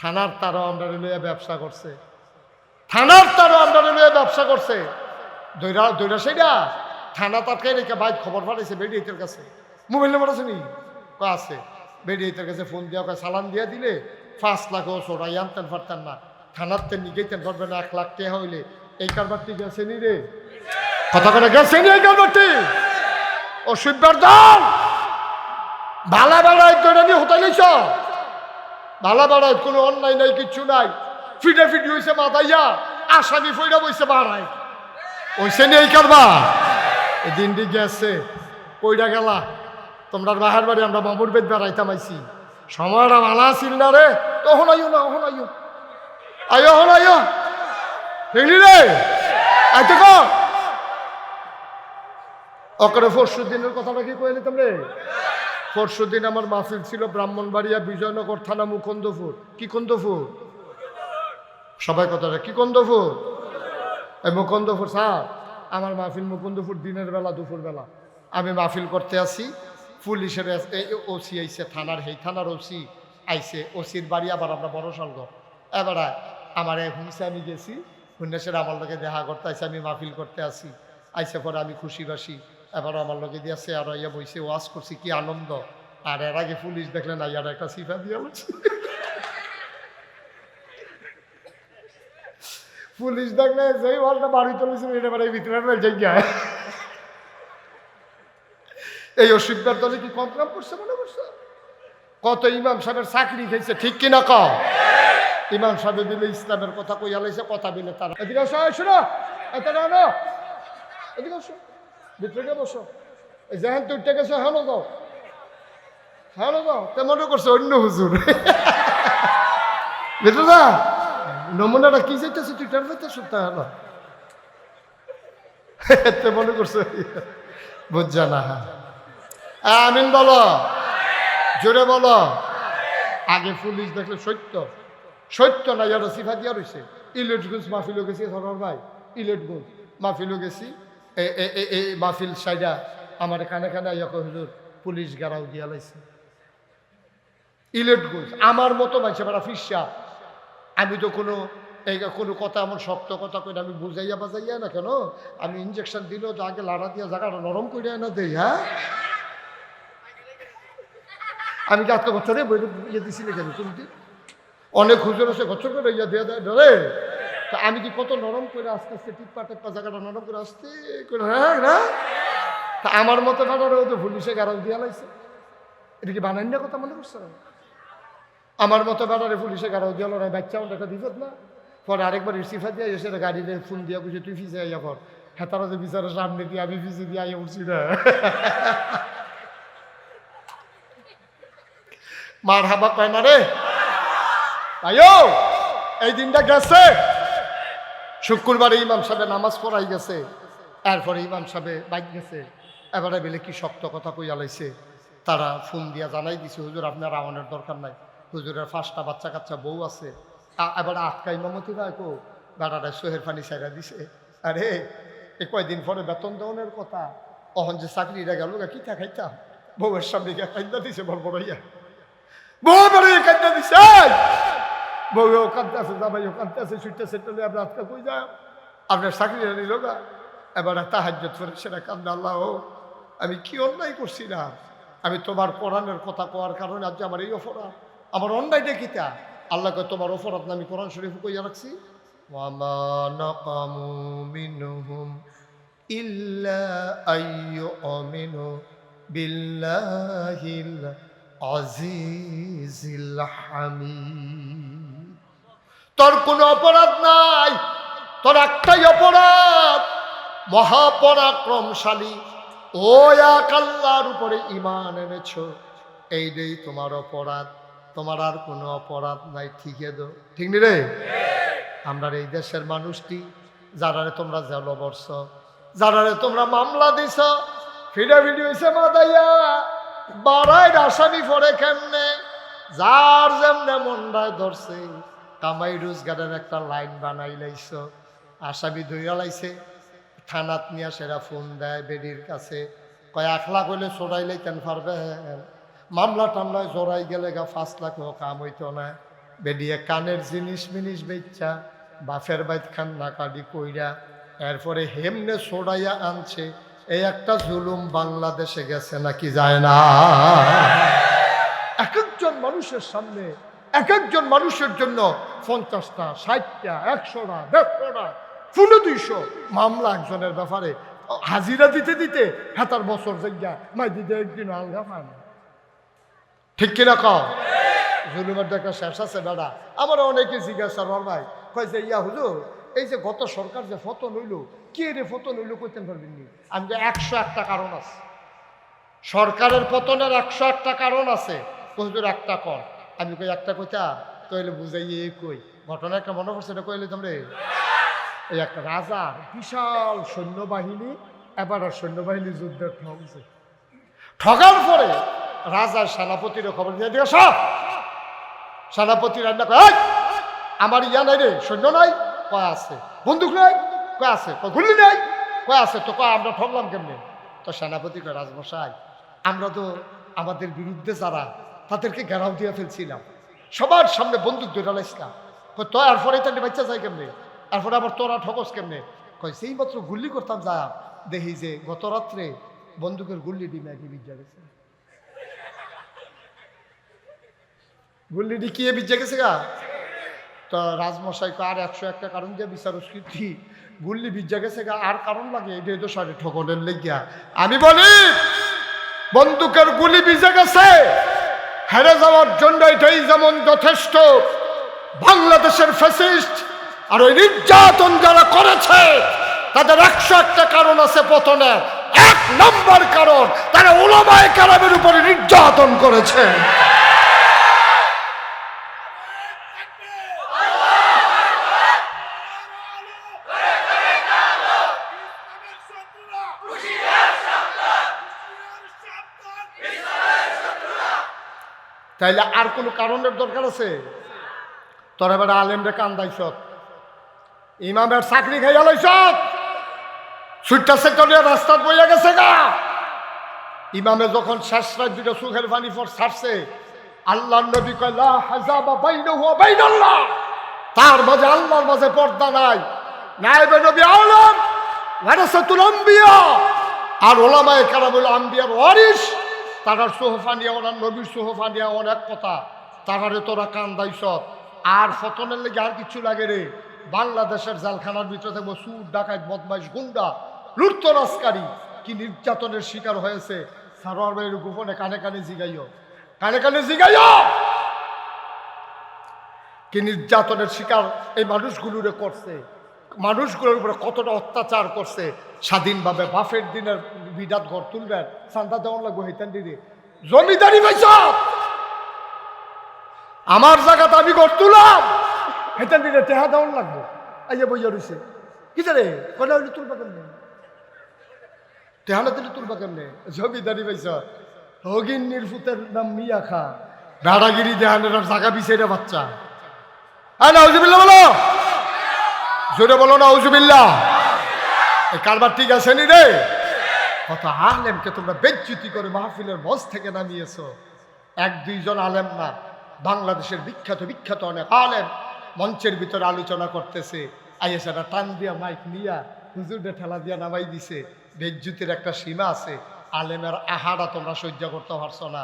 থানার তারও আন্ডারে লইয়া ব্যবসা করছে। থানার তারও আন্ডারে লইয়া ব্যবসা করছে। দৈরা দৈরা সেইটা থানা তাটকাই রেখে ভাই খবর পাঠাইছে বেডিয়েতের কাছে। মোবাইল নাম্বার আছে নি? আছে। বেডিয়েতের কাছে ফোন দিয়া কয় সালান দিয়া দিলে পাঁচ লাখ ও সোড়াই আনতেন পারতেন না। থানার তেন নিগেতেন পারবেন এক লাখ টাকা হইলে। এই কারবারটি গেছে নি রে? কথা করে গেছে নি এই কারবারটি? ও শিববার দল! ভালা বেড়ায় দৈরা নিয়ে হতাই লইছ? ভালা বাড়ায়, কোনো অন্যায় নাই, কিচ্ছু নাই। ফিটে ফিটি হয়েছে মাথাইয়া আসামি ফইরা বইছে বাড়ায়। ওইসে নেই কারবা দিনটি গেছে কইরা গেলা। তোমরা বাহার বাড়ি, আমরা বাবুর বেদ বেড়াইতাম আইছি। সময়টা ভালো আছিল না রে? তখন আইও না, তখন আইও। আইও হন আইও। দেখলি রে? আইতে কর অকরে পরশু কথাটা কি কয়ে নিতাম রে? পরশু দিন আমার মাহফিল ছিল ব্রাহ্মণবাড়িয়া বিজয়নগর থানা মুকুন্দপুর। কি কুন্দপুর? সবাই কথাটা কি কুন্দপুর? এই মুকুন্দপুর, স্যার, আমার মাহফিল মুকুন্দপুর দিনের বেলা, দুপুর বেলা। আমি মাহফিল করতে আসি, পুলিশের ওসি আইছে, থানার হেই থানার ওসি আইসে ওসির বাড়ি আবার আমরা বড় সর্গ এবার আমার হুমসে আমি গেছি হুন্নেসের আমার লোকে দেখা করতে আইসে আমি মাহফিল করতে আসি। আইসে পরে আমি খুশি বাসি। এবার আমার লোকে দিয়েছে আর ইয়া বইছে, ওয়াজ করছি, কি আনন্দ। আর এর আগে পুলিশ দেখলে না, ইয়ার একটা সিফা দিয়ে বলছে পুলিশ দেখলে যেই বলটা বাড়ি চলেছিল এটা বাড়ি ভিতরে জায়গায় এই অসুবিধার দলে কি কাম করছে মনে করছে? কত ইমাম সাহেবের চাকরি খেয়েছে, ঠিক কিনা ক ইমাম সাহেব দিলে ইসলামের কথা কইয়া লাইছে, কথা দিলে তারা এদিকে শোনো, এত না না এদিকে আসো। ভিতরে বসো। এই যেহেন তুই গেছো হ্যাঁ দাও। হ্যাঁ দাও। তে মনে করছে অন্য হুজুর। ভিতরে যা নমুনাটা কি চাইতেছে? তুই টার পাইতেছ তা হলো তে মনে করছে বুঝছা না হ্যাঁ। আমিন বলো। জোরে বলো। আগে পুলিশ দেখলে সত্য। সত্য না ইয়ারা সিফা দিয়া রয়েছে ইলেটগঞ্জ মাহফিলও গেছি সরর ভাই। ইলেটগঞ্জ মাহফিলও গেছি। এই মাহফিল সাইডা আমার কানে কানে ইয়া হুজুর, পুলিশ গারাও দিয়া লাইছে। ইলেটগঞ্জ আমার মতো মাইছে বেড়া ফিসা আমি তো কোনো এই কোনো কথা আমার শক্ত কথা কই আমি বুঝাইয়া বাজাইয়া না কেন? আমি ইঞ্জেকশন দিলেও তো আগে লাড়া দিয়া জায়গাটা নরম করে না দেই হ্যাঁ? আমি কি বছরে বই ইয়ে দিছিলে কেন তুমি অনেক হুজুর আছে, বছর করে ইয়া দিয়ে দেয়, ধরে? তা আমি কি কত নরম করে আস্তে আস্তে টিপ্পা টিপ্পা জায়গাটা নরম করে আস্তে হ্যাঁ তা আমার মতো বানারে তো পুলিশে গারাল দিয়া লাইছে। এটা কি বানাই না কথা মনে করছে? না আমার মতো বেড়ারে পুলিশে গাড়াও দিল না বাচ্চা আমার একটা বিপদ না। পরে আরেকবার রিসিফা দিয়ে এসে গাড়িতে ফোন দিয়া বুঝে তুই ফিসে আইয়া পর হ্যাঁ তারা যে বিচারের সামনে দিয়ে আমি ফিসে দিয়ে আইয়া উঠছি না। মার হাবা পায় না রে? এই দিনটা গেছে। শুক্রবারে ইমাম সাহেব নামাজ পড়াই গেছে, এরপরে ইমাম সাহেব বাইক গেছে। এবারে বেলে কি শক্ত কথা কইয়া লাইছে। তারা ফোন দিয়া জানাই দিছে, হুজুর, আপনার রাওয়ানের দরকার নাই। হুজুরের পাঁচটা বাচ্চা কাচ্চা বউ আছে। এবার আটকা ইমামতি ভাই কো বেড়াটা সোহের পানি সাইরা দিছে। আরে, এ কয়দিন পরে বেতন দেওয়ানের কথা। অহন যে চাকরিটা গেল কি তা খাইতাম? বউয়ের সামনে গিয়ে খাইতা দিছে বড় বড় ইয়া বউ বড় খাইতা দিছে বউ ওখানতে আছে জামাই ওখানতে আছে ছুটতে সেটলে আমরা আজকে কই যা আপনার চাকরি নিল গা। এবার তাহাজ্জত করে সেটা কান্দা আল্লাহ আমি কি অন্যায় করছি না আমি তোমার কোরআনের কথা কোয়ার কারণে আজ আমার এই অপরাধ। আমার অন্যায় দেখিতা আল্লাহকে তোমার অপরাধ না আমি কোরআন শরীফ কইয়া রাখছি। বিল্লাহিল আজিজিল হামিদ। তোর কোনো অপরাধ নাই। তোর একটাই অপরাধ। মহাপরাক্রমশালী ও এক আল্লাহর উপরে ইমান এনেছ। এই রে তোমার অপরাধ। তোমার আর কোনো অপরাধ নাই ঠিকে দো ঠিক নি রে? আমরা এই দেশের মানুষটি যারারে তোমরা জেল বর্ষ যারারে তোমরা মামলা দিছ ফিডে ভিডিও হইছে মাদাইয়া। বাড়াই আসামি পড়ে কেমনে? যার যেমনে মন্ডায় ধরছে কামাই রোজগারের একটা লাইন বানাই লাইছ। আসামি ধইয়া লাইছে। থানাত নিয়ে সেরা ফোন দেয় বেডির কাছে। কয়, এক লাখ হইলে চড়াইলে কেন পারবে? মামলা টামলায় জড়াই গেলে গা পাঁচ লাখ কাম হইতো না। বেরিয়ে কানের জিনিস মিনিস বেচ্চা বাফের বাইত খান না কাটি কইরা। এরপরে হেমনে সোড়াইয়া আনছে। এই একটা জুলুম বাংলাদেশে গেছে নাকি যায় না? এক একজন মানুষের সামনে এক একজন মানুষের জন্য পঞ্চাশটা, ষাটটা, একশোটা, দেড়শোটা পনেরো দুইশো মামলা একজনের ব্যাপারে। হাজিরা দিতে দিতে হাতার বছর জায়গা মাই দিতে একদিন আলগা পায় না। ঠিক কিনা কও? জুলুমের দেখা শেষ আছে দাদা আমার অনেকে জিজ্ঞাসা রর ভাই, কয় যে, ইয়া হুজুর, এই যে গত সরকার যে ফতন হইল কে রে ফতন হইল কইতেন পারবেন নি আমি যে একশো একটা কারণ আছে। সরকারের পতনের একশো একটা কারণ আছে। হুজুর, একটা কর। আমি কই, একটা কইতা কইলে, বুঝাই কই? ঘটনা একটা মনে পড়ছে, এটা কইলে তোমরে? এই একটা রাজার বিশাল সৈন্যবাহিনী, এবার আর সৈন্যবাহিনী যুদ্ধের ঠকছে। ঠগার পরে রাজার সেনাপতির খবর দিয়ে দিয়ে সব! সেনাপতি রান্না করে আমার ইয়া নাই রে, সৈন্য নাই? কয় আছে? বন্দুক নাই? কয় আছে? কয় গুলি নাই? কয় আছে? তো কয়, আমরা ঠকলাম কেমনে? তো সেনাপতি কয়, রাজমশাই, আমরা তো আমাদের বিরুদ্ধে যারা তাদেরকে ঘেরাও দিয়ে ফেলছিলাম। সবার সামনে বন্দুক ধরে লাইছিলাম। কয় তো এরপরে তাহলে বাচ্চা যায় কেমনে? এরপরে আবার তোরা ঠকস কেমনে? কয়, সেই মাত্র গুল্লি করতাম যা, দেখি যে গত রাত্রে বন্দুকের গুল্লি ডিমে একই বিদ্যা গেছে। গুল্লি ডিকিয়ে বিদ্যা গেছে গা? তো রাজমশাই আর একশো একটা কারণ দিয়ে বিচার স্বীকৃতি। গুল্লি বিদ্যা গেছে গা, আর কারণ লাগে এটাই তো সাড়ে ঠকনের লেগিয়া। আমি বলি, বন্দুকের গুলি বিজে গেছে। হেরে যাওয়ার জন্য এটাই যেমন যথেষ্ট, বাংলাদেশের ফ্যাসিস্ট আর ওই নির্যাতন যারা করেছে, তাদের একশো একটা কারণ আছে পতনে। এক নম্বর কারণ, তারা ওলামায় কারামের উপরে নির্যাতন করেছে। তাইলে আর কোনো কারণের দরকার আছে? তোর এবার আলেমরে কান্দাইছ। ইমামের চাকরি খাইয়া লাইছ? সুইটটা সেক্টরিয়া রাস্তাত বইয়া গেছে গা। ইমামে যখন শেষ দুটো সুখের পানি পর ছাড়ছে আল্লাহ নবী কয়লা হাজাবা বাইনাহু ওয়া বাইনাল্লাহ। তার মাঝে আল্লাহর মাঝে পর্দা নাই। নাইবে নবী আলম, ওয়ারাসাতুল আম্বিয়া। আর ওলামায়ে কারাম হলো আম্বিয়ার ওয়ারিস তারার সোহফা নিয়ে ওনার নবীর সোহফা নিয়ে অনেক কথা। তারারে তোরা কান্দাইছ। আর ফতনের লেগে আর কিছু লাগে রে। বাংলাদেশের জালখানার ভিতরে থাকব সুর ডাকাত, বদমাইশ, গুন্ডা লুটতরাজকারী কি নির্যাতনের শিকার হয়েছে। সারোয়ার ভাইয়ের গোপনে কানে কানে জিগাইও। কানে কানে জিগাইও! কি নির্যাতনের শিকার এই মানুষগুলোরে করছে। মানুষগুলোর উপরে কতটা অত্যাচার করছে। স্বাধীনভাবে বাফের দিনের বিরাট ঘর তুলবেন সান্তা দেওয়ান লাগবো হেতান দিদি। জমিদারি পাইছ? আমার জায়গাতে আমি ঘর তুলাম। হেতান দিদি, টেহা দেওয়ান লাগবো। এই যে বইয়া রয়েছে কি জানে কটা হইলে তুলবা কেমনে? টেহানা দিলে তুলবা কেমনে? জমিদারি পাইছ। হগিন নির্ফুতের নাম মিয়া খা। দাদাগিরি দেহানের জায়গা বিছাইরা বাচ্চা। হ্যাঁ নাউজুবিল্লা বলো। জোরে বলো না উজুবিল্লা এই কারবার ঠিক আছে নি রে? কত আলেমকে তোমরা বেচ্যুতি করে মাহফিলের মঞ্চ থেকে নামিয়েছ? এক দুইজন আলেম না, বাংলাদেশের বিখ্যাত বিখ্যাত অনেক আলেম মঞ্চের ভিতরে আলোচনা করতেছে। আইএসারা টান দিয়া মাইক নিয়া হুজুরে ঠেলা দিয়া নামাই দিছে। বেজ্যুতির একটা সীমা আছে। আলেমের আহারা তোমরা সহ্য করতে পারছ না।